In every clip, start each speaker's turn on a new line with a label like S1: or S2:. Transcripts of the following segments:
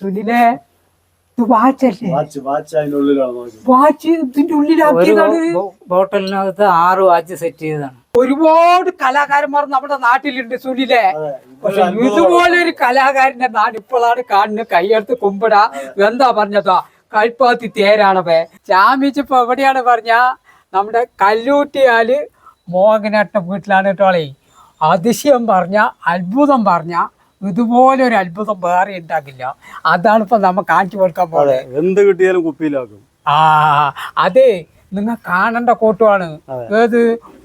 S1: സുനിലെ
S2: watch
S1: ഇതിന്റെ ഉള്ളിലാക്കിയതാണ്
S3: ബോട്ടലിനകത്ത് ആറ് watch set ചെയ്തതാണ്.
S1: ഒരുപാട് കലാകാരന്മാർ നമ്മുടെ നാട്ടിലുണ്ട് സുനിലെ. പക്ഷെ ഇതുപോലെ ഒരു കലാകാരന്റെ നാട് ഇപ്പോഴാണ് കാണുന്നത്. കൈയെടുത്ത് കുമ്പിട. എന്താ പറഞ്ഞതാ? കൽപ്പാത്തി തേരാണവേ. ചാമിച്ചപ്പോ എവിടെയാണ് പറഞ്ഞ? നമ്മുടെ കല്ലൂട്ടിയാൽ മോഹനേട്ടൻ വീട്ടിലാണ് കേട്ടോളേ അതിശയം പറഞ്ഞ അത്ഭുതം പറഞ്ഞ ഇതുപോലെ ഒരു അത്ഭുതം വേറെ ഉണ്ടാക്കില്ല അതാണ് ഇപ്പൊ നമ്മ കാണിച്ചു കൊടുക്കാൻ പോണത്.
S2: എന്ത് കിട്ടിയാലും കുപ്പിയിലാക്കും.
S1: ആ അതെ നിങ്ങൾ കാണേണ്ട കോട്ടുമാണ്. ഏത്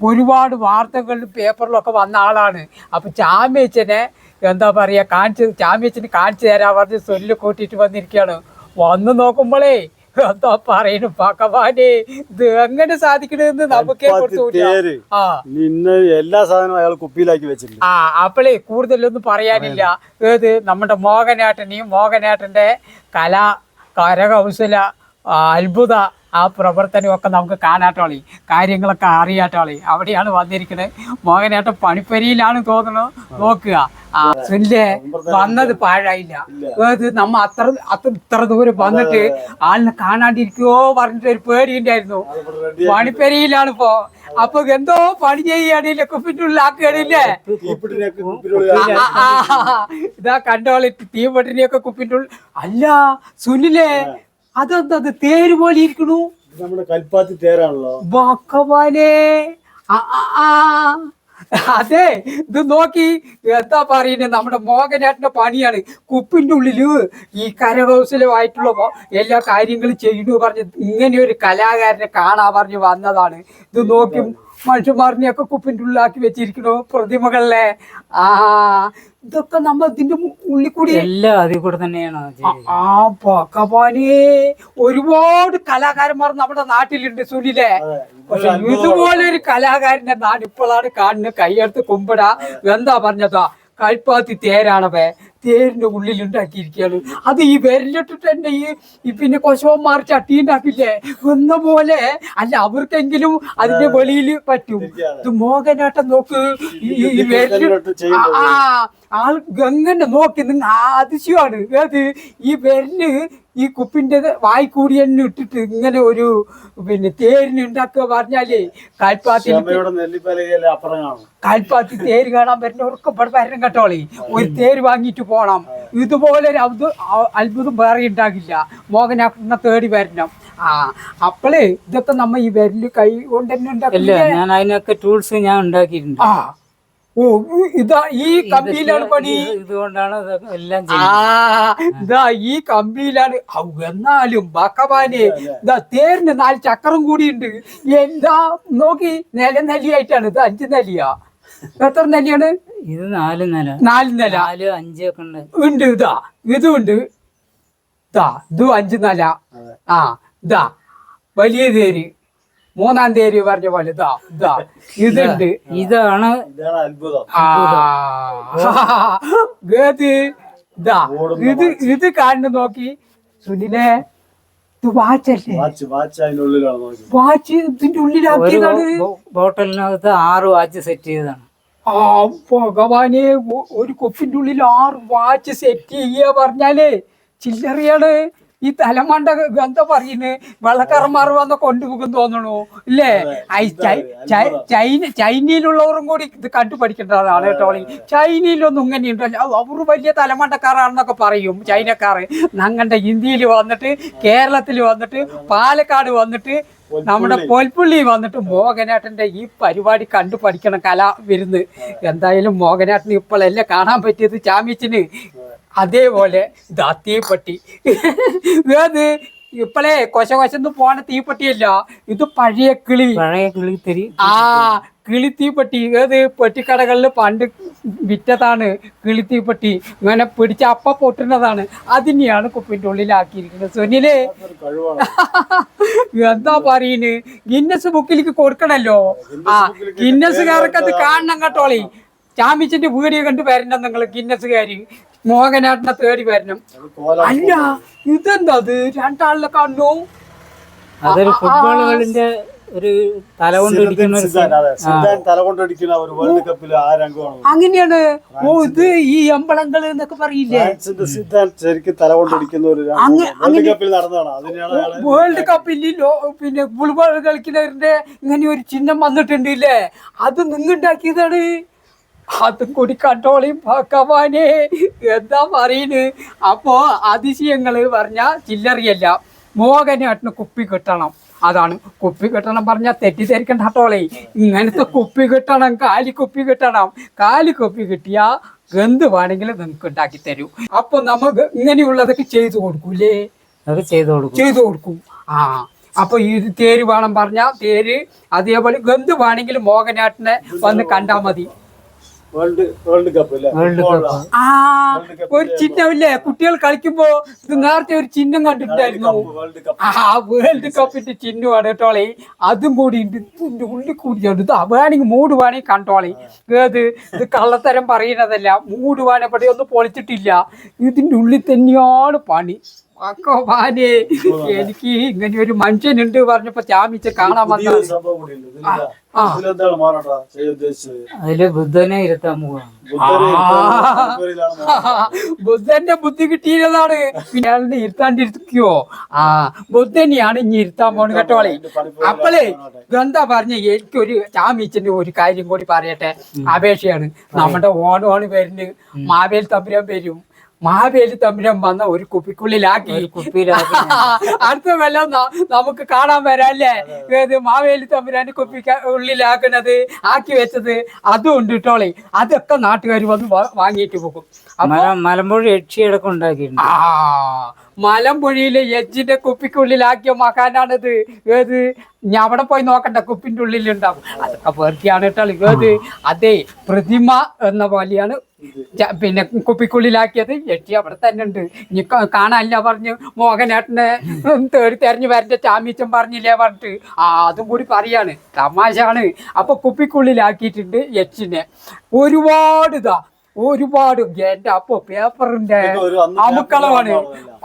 S1: ഒരുപാട് വാർത്തകളിലും പേപ്പറിലും ഒക്കെ വന്ന ആളാണ്. അപ്പൊ ചാമ്യച്ചനെ എന്താ പറയാ കാണിച്ച് ചാമ്യച്ചന് കാണിച്ചു തരാൻ പറഞ്ഞ് സൊല്ല് കൂട്ടിയിട്ട് വന്നിരിക്കുകയാണ്. വന്ന് നോക്കുമ്പോളേ എന്താ പറയുന്നു ഭഗവാനെ ഇത് എങ്ങനെ സാധിക്കണെന്ന് നമുക്കേ കൊടുത്തു ആ.
S2: നിന്നെ എല്ലാ സാധനവും അയാൾ കുപ്പിയിലാക്കി വെച്ചിട്ടുണ്ട്.
S1: ആ അപ്പളേ കൂടുതലൊന്നും പറയാനില്ല. ഏത് നമ്മുടെ മോഹനേട്ടനെയും മോഹനേട്ടന്റെ കല കരകൗശല അത്ഭുത ആ പ്രവർത്തനമൊക്കെ നമുക്ക് കാണാട്ടോളി. കാര്യങ്ങളൊക്കെ അറിയാട്ടോളി. അവിടെയാണ് വന്നിരിക്കുന്നത് മോഹനേട്ട പണിപ്പരിയിലാണ് തോന്നുന്നത് നോക്കുക. ആ സുനിലെ വന്നത് പാഴായില്ല. ഏത് നമ്മ അത്ര അത്ര ഇത്ര ദൂരം വന്നിട്ട് ആളിനെ കാണാണ്ടിരിക്കുവോ പറഞ്ഞിട്ട് ഒരു പേടിയുണ്ടായിരുന്നു പണിപ്പരിയിലാണ് ഇപ്പോ. അപ്പൊ എന്തോ പണി ആ, ആ, ഇതാ കണ്ടോളി തീവട്ടിനെയൊക്കെ കുപ്പിട്ടുള്ള അല്ല സുനിലേ അതെന്താ അത് തേര് പോലെ ഇരിക്കണു?
S2: നമ്മുടെ കൽപ്പാത്തി തേരാണല്ലോ.
S1: ഭഗവാനെ. അതെ ഇത് നോക്കി. എന്താ പറയുന്നത് നമ്മുടെ മോഹനേട്ടന്റെ പണിയാണ്. കുപ്പിന്റെ ഉള്ളിൽ ഈ കരകൗശലമായിട്ടുള്ള എല്ലാ കാര്യങ്ങളും ചെയ്യുന്നു പറഞ്ഞ് ഇങ്ങനെ ഒരു കലാകാരനെ കാണാൻ പറഞ്ഞ് വന്നതാണ്. ഇത് നോക്കി മനുഷ്യന്മാരിനെയൊക്കെ കുപ്പിന്റെ ഉള്ളിലാക്കി വെച്ചിരിക്കണു പ്രതിമകളിലെ ആ ഇതൊക്കെ നമ്മ ഇതിന്റെ ഉള്ളിൽ കൂടി
S3: എല്ലാം അതിൽ കൂടെ തന്നെയാണ്
S1: ആ ഭഗവാനെ ഒരുപാട് കലാകാരന്മാർ നമ്മുടെ നാട്ടിലുണ്ട് സുനിലെ. പക്ഷെ ഇതുപോലെ ഒരു കലാകാരന്റെ നാട് ഇപ്പോഴാണ് കാണുന്നത് കൈയെടുത്ത് കുമ്പിട. എന്താ പറഞ്ഞതാ? കൽപ്പാത്തി തേരാണവേ. തേരിന്റെ ഉള്ളിൽ ഉണ്ടാക്കിയിരിക്കുകയാണ്. അത് ഈ വിരലിട്ടിട്ട് തന്നെ ഈ ഈ പിന്നെ കൊശവന്മാർ ചട്ടി ഉണ്ടാക്കില്ലേ എന്ന പോലെ അല്ല അവർക്കെങ്കിലും അതിന്റെ വെളിയിൽ പറ്റും. ഇത് മോഹനാട്ടം നോക്ക്. ഈ
S2: വിരലിട്ട്
S1: ആ, ആൾ ഗംഗന്റെ നോക്കി നിങ്ങൾ അതിശയമാണ്. അത് ഈ വിരൽ ഈ കുപ്പിന്റെ വായി കൂടി തന്നെ ഇട്ടിട്ട് ഇങ്ങനെ ഒരു പിന്നെ തേരിന് ഉണ്ടാക്കുക പറഞ്ഞാലേ
S2: കാൽപ്പാത്തി
S1: കാൽപ്പാത്തി തേര് കാണാൻ വരുന്നവർക്ക് ഇവിടെ വരണം കേട്ടോളി ഒരു തേര് വാങ്ങിയിട്ട് പോണം. ഇതുപോലെ ഒരു അത്ഭുതം വേറെ ഉണ്ടാകില്ല. മോഹനാക്കുന്ന തേടി വരണം. ആ അപ്പോളേ ഇതൊക്കെ നമ്മ ഈ വിരൽ കൈ കൊണ്ട് തന്നെ ഉണ്ടാക്കില്ല
S3: ഞാൻ അതിനൊക്കെ ടൂൾസ് ഞാൻ ഉണ്ടാക്കിയിട്ടുണ്ട്.
S1: ആ ഓ ഇതാ ഈ കമ്പിയിലാണ് പണി.
S3: ഇതുകൊണ്ടാണ് എല്ലാം
S1: ഇതാ ഈ കമ്പിയിലാണ്. എന്നാലും ബക്കബാനെ ഇതാ തേരിന് നാല് ചക്രം കൂടിയുണ്ട്. എന്താ നോക്കി നില നെല്ലിയായിട്ടാണ്. ഇത് അഞ്ച് നിലയാ എത്ര നെല്ലിയാണ്?
S3: ഇത് നാല് നില.
S1: നാല് നില.
S3: നാല് അഞ്ചൊക്കെ ഉണ്ട്.
S1: ഉണ്ട് ഇതാ. ഇതും ഉണ്ട്. ഇതാ ഇതും അഞ്ച് നില. ആ ഇതാ. വലിയ തേര്. മൂന്നാം തീയതി പറഞ്ഞ പോലെ ഇതാ ഇതാ ഇതുണ്ട്.
S3: ഇതാണ്
S2: ഇതാണ് അത്ഭുതം.
S1: ആ ഗേത് ഇതാ ഇത് ഇത് കാണു നോക്കി. സുനിലെ
S2: വാച്ച്
S1: ഇതിന്റെ ഉള്ളിലാക്കിയതാണ്.
S3: ബോട്ടലിനകത്ത് ആറ് വാച്ച് സെറ്റ് ചെയ്തതാണ്.
S1: ആ ഭഗവാനെ ഒരു കൊപ്പിന്റെ ഉള്ളിൽ ആറ് വാച്ച് സെറ്റ് ചെയ്യുക പറഞ്ഞാലേ ചില്ലറിയാണ്. ഈ തലമണ്ട എന്താ പറയുന്നത് വെള്ളക്കാരന്മാർ വന്ന് കൊണ്ടുപോകും തോന്നണു. ഇല്ലേ? ചൈന ചൈനയിലുള്ളവരും കൂടി ഇത് കണ്ടു പഠിക്കേണ്ടതാണ് കേട്ടോ ചൈനയിലൊന്നും ഇങ്ങനെ ഉണ്ടല്ലോ അവർ വലിയ തലമണ്ടക്കാരാണെന്നൊക്കെ പറയും ചൈനക്കാർ ഞങ്ങളുടെ ഇന്ത്യയിൽ വന്നിട്ട് കേരളത്തിൽ വന്നിട്ട് പാലക്കാട് വന്നിട്ട് നമ്മുടെ പൊൽപ്പുള്ളി വന്നിട്ട് മോഹനാട്ടന്റെ ഈ പരിപാടി കണ്ടു പഠിക്കണം കല വരുന്നത് എന്തായാലും മോഹനേട്ടന് ഇപ്പോഴല്ലേ കാണാൻ പറ്റിയത് ചാമ്യച്ചിന് അതേപോലെ ഇതാ തീപ്പെട്ടി. ഏത് ഇപ്പളേ കൊശ കൊശന്ന് പോണ തീപ്പെട്ടിയല്ല ഇത് പഴയ കിളി.
S3: പഴയ കിളിത്തിരി
S1: ആ കിളി കിളിത്തീപ്പെട്ടി ഏത് പെട്ടിക്കടകളിൽ പണ്ട് വിറ്റതാണ് കിളി കിളിത്തീപ്പെട്ടി ഇങ്ങനെ പിടിച്ച അപ്പ പൊട്ടുന്നതാണ്. അതിനെയാണ് കുപ്പിന്റെ ഉള്ളിലാക്കിയിരിക്കുന്നത്. സുനിലേ. എന്താ പറയുന്നത് ഗിന്നസ് ബുക്കിലേക്ക് കൊടുക്കണല്ലോ. ആ ഗിന്നസുകാർക്ക് അത് കാണണം കേട്ടോളി. ചാമ്പിച്ചിന്റെ വീഡിയോ കണ്ട് വരണം നിങ്ങൾ ഗിന്നസുകാര് മോഹനാട്ടിനെ തേടി വരണം. അല്ല ഇതെന്താ അത് രണ്ടാളിനെ കണ്ടു
S3: അതൊരു ഫുട്ബോൾ കളിന്റെ ഒരു തല കൊണ്ട് ഇടിക്കുന്ന ഒരു
S2: വേൾഡ് കപ്പിൽ ആ രംഗമാണ്
S1: അങ്ങനെയാണ്. ഓ ഇത് ഈ അമ്പളങ്ങൾ എന്നൊക്കെ പറയില്ലേ?
S2: ശരിക്കും ഒരു വേൾഡ് കപ്പിൽ നടന്നതാണ്. അതിനാണ് അയാൾ
S1: വേൾഡ് കപ്പിൽ ലോ- പിന്നെ ഫുട്ബോൾ കളിക്കുന്നവരുടെ ഇങ്ങനെ ഒരു ചിഹ്നം വന്നിട്ടുണ്ട് ഇല്ലേ? അത് നിങ്ങുണ്ടാക്കിയതാണ് അതും കൂടി കണ്ടോളിയും ഭഗവാനെ. എന്താ പറയുന്നത്? അപ്പോ അതിശയങ്ങൾ പറഞ്ഞ ചില്ലറിയല്ല. മോഹനാട്ടിന് കുപ്പി കിട്ടണം. അതാണ്. കുപ്പി കിട്ടണം പറഞ്ഞാൽ തെറ്റിദ്ധരിക്കണ്ട കേട്ടോളേ. ഇങ്ങനത്തെ കുപ്പി കിട്ടണം കാലി കുപ്പി കിട്ടണം. കാലി കുപ്പി കിട്ടിയാ എന്ത് വേണമെങ്കിലും നിങ്ങൾക്ക് ഉണ്ടാക്കി തരൂ. അപ്പൊ നമുക്ക് ഇങ്ങനെയുള്ളതൊക്കെ ചെയ്തു കൊടുക്കൂലേ?
S3: അത് ചെയ്തു കൊടുക്കും.
S1: ചെയ്തു കൊടുക്കും. ആ. അപ്പൊ ഈ തേര് വേണം പറഞ്ഞ തേര് അതേപോലെ എന്ത് വേണമെങ്കിലും മോഹനാട്ടിനെ വന്ന് കണ്ടാ മതി.
S2: വേൾഡ് വേൾഡ് കപ്പ് അല്ലേ?
S1: ആ ഒരു ചിഹ്നമില്ലേ? കുട്ടികൾ കളിക്കുമ്പോ ഇത് നേരത്തെ ഒരു ചിഹ്നം കണ്ടിട്ടുണ്ടായിരുന്നു.
S2: വേൾഡ്
S1: ആ വേൾഡ് കപ്പിന്റെ ചിഹ്നമാണ് കേട്ടോളെ അതും കൂടി ഉണ്ട്. ഇതിന്റെ ഉള്ളിൽ കൂടിയാണ് ഇത് വേണമെങ്കിൽ മൂട് വേണമെങ്കിൽ കണ്ടോളെ ഏത് ഇത് കള്ളത്തരം പറയുന്നതല്ല. മൂട് വേണേ പടി ഒന്നും പൊളിച്ചിട്ടില്ല. ഇതിന്റെ ഉള്ളിൽ തന്നെയാണ് പണി. ഭഗവാനെ എനിക്ക് ഇങ്ങനെ ഒരു മനുഷ്യനുണ്ട് പറഞ്ഞപ്പോ ചാമിച്ച് കാണാൻ
S3: അതിൽ ബുദ്ധനെ ഇരുത്താൻ പോവാണ്.
S1: ബുദ്ധന്റെ ബുദ്ധി കിട്ടിയിരുന്നതാണ്. പിന്നെ ഇരുത്താണ്ടിരിക്കോ ആ ബുദ്ധനെയാണ് ഇനി ഇരുത്താൻ പോണ് കേട്ടോളെ. അപ്പളേ എന്താ പറഞ്ഞ എനിക്കൊരു ചാമിച്ചിന്റെ ഒരു കാര്യം കൂടി പറയട്ടെ. അപേക്ഷയാണ്. നമ്മുടെ ഓണോണ് പേരിന് മാവേൽ തമ്പുരാൻ വരും. മാവേലി തമ്പുരാൻ വന്ന ഒരു കുപ്പിക്കുള്ളിലാക്കി. അടുത്ത വെള്ളം നമുക്ക് കാണാൻ വരാല്ലേ? ഏത് മാവേലി തമ്പുരാന് കുപ്പി ഉള്ളിലാക്കണത് ആക്കി വെച്ചത്? അതും ഉണ്ട് കേട്ടോളെ അതൊക്കെ നാട്ടുകാർ വന്ന് വാങ്ങിയിട്ട് പോകും.
S3: മലമ്പുഴ യക്ഷിയടക്കം ഉണ്ടാക്കിയിട്ടുണ്ട്.
S1: ആ മലമ്പുഴയിലെ എജ്ജിന്റെ കുപ്പിക്കുള്ളിലാക്കിയ മകാനാണിത്. ഏത്? ഞാൻ അവിടെ പോയി നോക്കണ്ട കുപ്പിന്റെ ഉള്ളിലുണ്ടാവും. അതൊക്കെ പേർത്തിയാണ് കേട്ടോ. ഏത്? അതെ പ്രതിമ എന്ന പോലെയാണ്. പിന്നെ കുപ്പിക്കുള്ളിലാക്കിയത്. എട്ടി അവിടെ തന്നെ ഉണ്ട്. ഇനി കാണാനില്ല പറഞ്ഞു. മോഹനേട്ടനെ തേടി തെരഞ്ഞു വരന്റെ ചാമീച്ചൻ പറഞ്ഞില്ലേ പറഞ്ഞിട്ട്. ആ അതും കൂടി പറയാണ്. തമാശാണ് അപ്പൊ കുപ്പിക്കുള്ളിലാക്കിയിട്ടുണ്ട് എച്ചിനെ. ഒരുപാട് ഇതാ. ഒരുപാട്. എന്റെ അപ്പൊ പേപ്പറിന്റെ അമുക്കളമാണ്.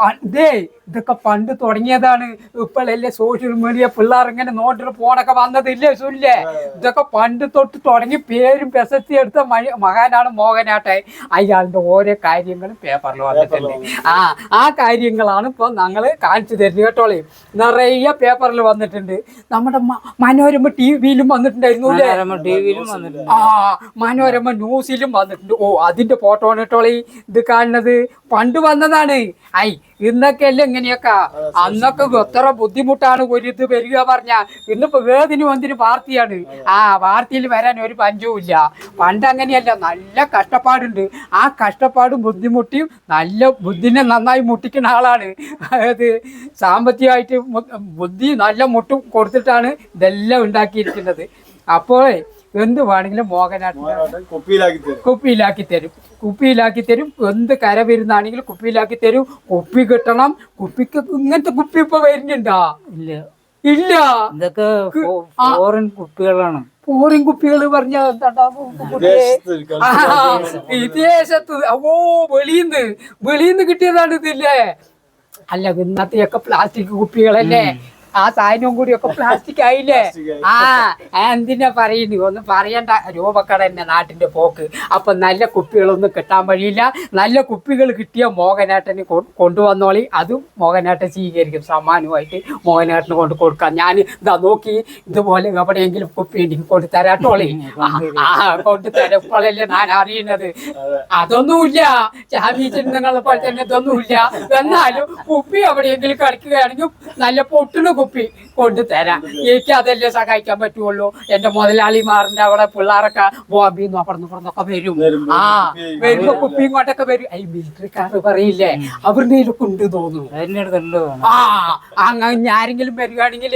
S1: അതേ ഇതൊക്കെ പണ്ട് തുടങ്ങിയതാണ്. ഇപ്പോഴല്ലേ സോഷ്യൽ മീഡിയ പിള്ളേർ ഇങ്ങനെ നോട്ടിൽ ഫോണൊക്കെ വന്നതില്ലേ സുല്ലേ? ഇതൊക്കെ പണ്ട് തൊട്ട് തുടങ്ങി പേരും പ്രശസ്തി എടുത്ത മഹാനാണ് മോഹനാട്ടെ. അയാളുടെ ഓരോ കാര്യങ്ങളും പേപ്പറിൽ വന്നിട്ടുണ്ട്. ആ ആ കാര്യങ്ങളാണ് ഇപ്പൊ ഞങ്ങൾ കാണിച്ചു തരുന്നത് കേട്ടോളേ നിറയെ പേപ്പറിൽ വന്നിട്ടുണ്ട്. നമ്മുടെ മനോരമ ടി വിയിലും വന്നിട്ടുണ്ടായിരുന്നു
S3: മനോരമ ടി വന്നിട്ടുണ്ട്.
S1: ആ മനോരമ ന്യൂസിലും വന്നിട്ടുണ്ട്. ഓ അതിന്റെ ഫോട്ടോ ആണ് കേട്ടോളി ഇത് കാണുന്നത്. പണ്ട് വന്നതാണ്. ഐ ഇന്നൊക്കെ അല്ലേ ഇങ്ങനെയൊക്കെ? അന്നൊക്കെ എത്ര ബുദ്ധിമുട്ടാണ് ഒരു ഇത് വരിക പറഞ്ഞ. ഇന്നിപ്പോ വേദിന് വന്നിന് പാർട്ടിയാണ് ആ പാർട്ടിയിൽ വരാൻ ഒരു പഞ്ചവും ഇല്ല. പണ്ട് അങ്ങനെയല്ല നല്ല കഷ്ടപ്പാടുണ്ട്. ആ കഷ്ടപ്പാടും ബുദ്ധിമുട്ടിയും നല്ല ബുദ്ധിനെ നന്നായി മുട്ടിക്കുന്ന ആളാണ്. അതായത് സാമ്പത്തികമായിട്ട് ബുദ്ധി നല്ല മുട്ടും കൊടുത്തിട്ടാണ് ഇതെല്ലാം ഉണ്ടാക്കിയിരിക്കുന്നത്. അപ്പോൾ എന്ത് വേണമെങ്കിലും
S2: മോഹനാട്ടൻ കുപ്പിയിലാക്കി തരും.
S1: കുപ്പിയിലാക്കി തരും. എന്ത് കര വരുന്നാണെങ്കിലും കുപ്പിയിലാക്കി തരും. കുപ്പി കിട്ടണം. കുപ്പിക്ക് ഇങ്ങനത്തെ കുപ്പി ഇപ്പൊ വരുന്നുണ്ടോ?
S3: ഇല്ല.
S1: ഇല്ല.
S3: ഇതൊക്കെ ഫോറിൻ കുപ്പികളാണ്.
S1: പോറിൻ കുപ്പികൾ പറഞ്ഞ
S2: വിദേശത്ത്
S1: ഓ വെളിയിന്ന്. വെളിയിന്ന് കിട്ടിയതാണ് ഇതില്ലേ? അല്ല ഇന്നത്തെയൊക്കെ പ്ലാസ്റ്റിക് കുപ്പികളല്ലേ? ആ സാധനവും കൂടി ഒക്കെ പ്ലാസ്റ്റിക് ആയില്ലേ ആ എന്തിനാ പറയുന്നു? ഒന്നും പറയണ്ട. രൂപക്കട എന്നെ നാട്ടിന്റെ പോക്ക്. അപ്പൊ നല്ല കുപ്പികളൊന്നും കിട്ടാൻ വഴിയില്ല. നല്ല കുപ്പികൾ കിട്ടിയ മോഹനേട്ടന് കൊണ്ടുവന്നോളി. അതും മോഹനേട്ടൻ സ്വീകരിക്കും. സമ്മാനമായിട്ട് മോഹനേട്ടന് കൊണ്ട് കൊടുക്കാം. ഞാൻ ഇതാ നോക്കി ഇതുപോലെ എവിടെയെങ്കിലും കുപ്പി എനിക്ക് കൊണ്ട് തരാട്ടോളി. ആ കൊണ്ട് ഞാൻ അറിയുന്നത്. അതൊന്നുമില്ല. ചാമീച്ചിന് നിങ്ങളെ പോലെ തന്നെ ഇതൊന്നുമില്ല. എന്നാലും കുപ്പി എവിടെയെങ്കിലും കളിക്കുകയാണെങ്കിൽ നല്ല പൊട്ടുന്ന കുപ്പി കൊണ്ട് തരാം എനിക്ക് അതല്ലേ സഹായിക്കാൻ പറ്റുള്ളൂ? എന്റെ മുതലാളിമാറിന്റെ അവിടെ പിള്ളേരൊക്കെ ബോംബിന്ന് അപ്പുറന്ന് ഇപ്പുറന്നൊക്കെ വരും. ആ
S2: കുപ്പി
S1: വരുമ്പോ കുപ്പിയും കൊണ്ടൊക്കെ വരും. ഈ മിലിറ്ററിക്കാർ പറയില്ലേ? അവരുടെ കയ്യിലൊക്കെ ഉണ്ട് തോന്നുന്നു. ആ അങ്ങനെ ആരെങ്കിലും വരികയാണെങ്കിൽ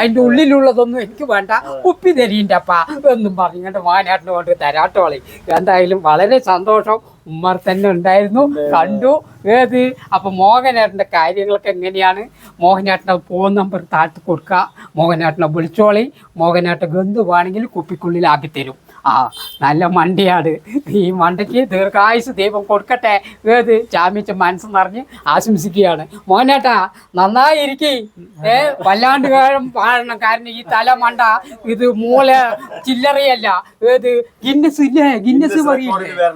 S1: അതിന്റെ ഉള്ളിലുള്ളതൊന്നും എനിക്ക് വേണ്ട. കുപ്പി തരീന്റെ അപ്പ. എന്നും പറഞ്ഞു മാനാട്ടിന് കൊണ്ട് തരാട്ടോളി എന്തായാലും വളരെ സന്തോഷം. ഉമ്മർ തന്നെ ഉണ്ടായിരുന്നു. കണ്ടു. ഏത്? അപ്പൊ മോഹനേട്ടന്റെ കാര്യങ്ങളൊക്കെ എങ്ങനെയാണ്? മോഹനേട്ടനെ ഫോൺ നമ്പർ താഴ്ത്തി കൊടുക്കുക. മോഹനേട്ടനെ വിളിച്ചോളി. മോഹനേട്ടൻ എന്ത് വേണമെങ്കിലും കുപ്പിക്കുള്ളിലാക്കി തരും. ആ നല്ല മണ്ടിയാണ്. ഈ മണ്ടയ്ക്ക് ദീർഘായുസ് ദൈവം കൊടുക്കട്ടെ ഏത് ചാമിച്ച് മനസ്സ് നിറഞ്ഞ് ആശംസിക്കുകയാണ്. മോനേട്ടാ നന്നായിരിക്കി. ഏ വല്ലാണ്ട് കാലം പാടണം. കാരണം ഈ തല മണ്ട ഇത് മൂല ചില്ലറയല്ല. ഏത് ഗിന്നസ് ഇല്ലേ? ഗിന്നസ് പറയില്ലേ?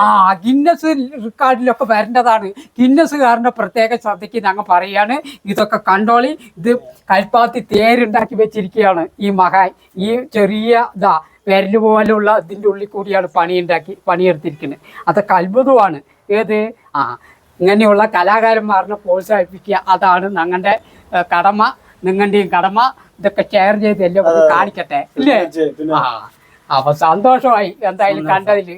S1: ആ ഗിന്നസ് റെക്കോർഡിലൊക്കെ വരേണ്ടതാണ്. ഗിന്നസുകാരന്റെ പ്രത്യേക ശ്രദ്ധയ്ക്ക് ഞങ്ങൾ പറയുകയാണ് ഇതൊക്കെ കണ്ടോളി. ഇത് കൽപ്പാത്തി തേരുണ്ടാക്കി വെച്ചിരിക്കുകയാണ് ഈ മഹാൻ. ഈ ചെറിയ ഇതാ വിരൽ പോലുള്ള ഇതിന്റെ ഉള്ളിൽ കൂടിയാണ് പണിയുണ്ടാക്കി പണിയെടുത്തിരിക്കുന്നത്. അതൊക്കെ അത്ഭുതമാണ്. ഏത്? ആ ഇങ്ങനെയുള്ള കലാകാരന്മാരെ പ്രോത്സാഹിപ്പിക്കുക അതാണ് ഞങ്ങളുടെ കടമ നിങ്ങളുടെയും കടമ. ഇതൊക്കെ ഷെയർ ചെയ്ത് എല്ലാവർക്കും കാണിക്കട്ടെ ഇല്ലേ? ആ അപ്പൊ സന്തോഷമായി. എന്തായാലും കണ്ടതിൽ